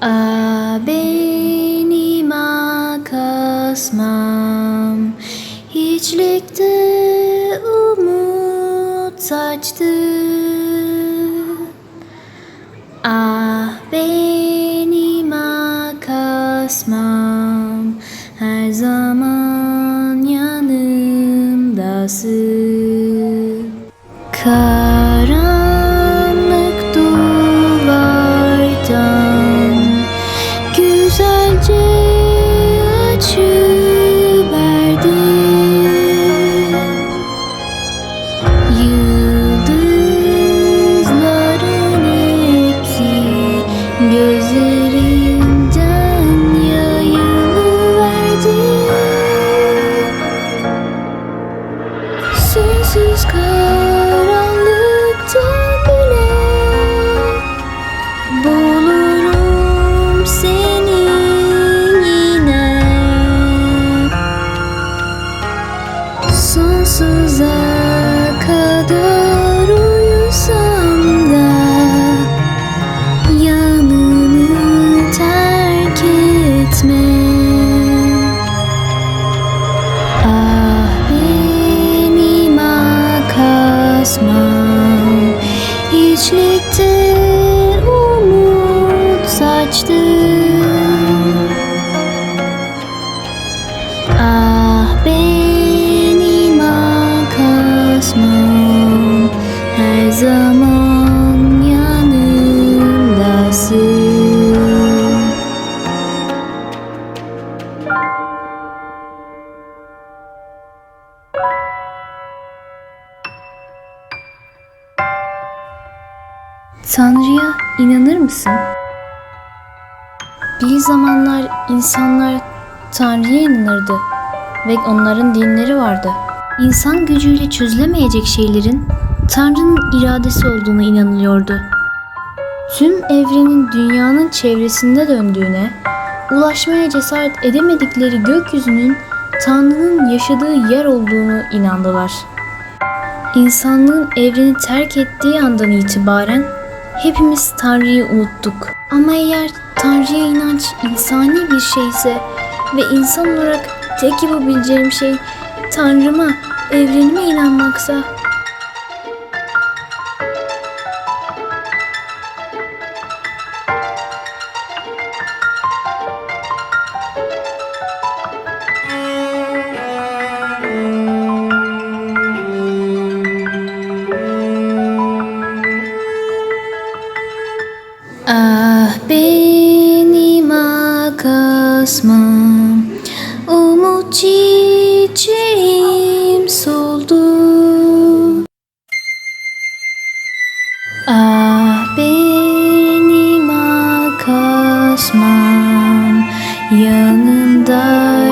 Ah benim akasmam Hiçlikte umut saçtı. Ah benim akasmam Her zaman yanımdasın. Karanlık Sensiz karanlıkta bile Bulurum seni yine. Sonsuza akasmam Hiçlikte umut saçtı Ah benim akasmam Her zaman yanımdasın Tanrı'ya inanır mısın? Bir zamanlar insanlar Tanrı'ya inanırdı ve onların dinleri vardı. İnsan gücüyle çözülemeyecek şeylerin Tanrı'nın iradesi olduğuna inanılıyordu. Tüm evrenin dünyanın çevresinde döndüğüne, ulaşmaya cesaret edemedikleri gökyüzünün Tanrı'nın yaşadığı yer olduğunu inandılar. İnsanlığın evreni terk ettiği andan itibaren hepimiz Tanrı'yı unuttuk. Ama eğer Tanrı'ya inanç insani bir şeyse ve insan olarak tek yapabileceğim şey Tanrı'ma, evrenime inanmaksa akasmam Umut çiçeğim soldu. Ah benim akasmam Yanımdaydı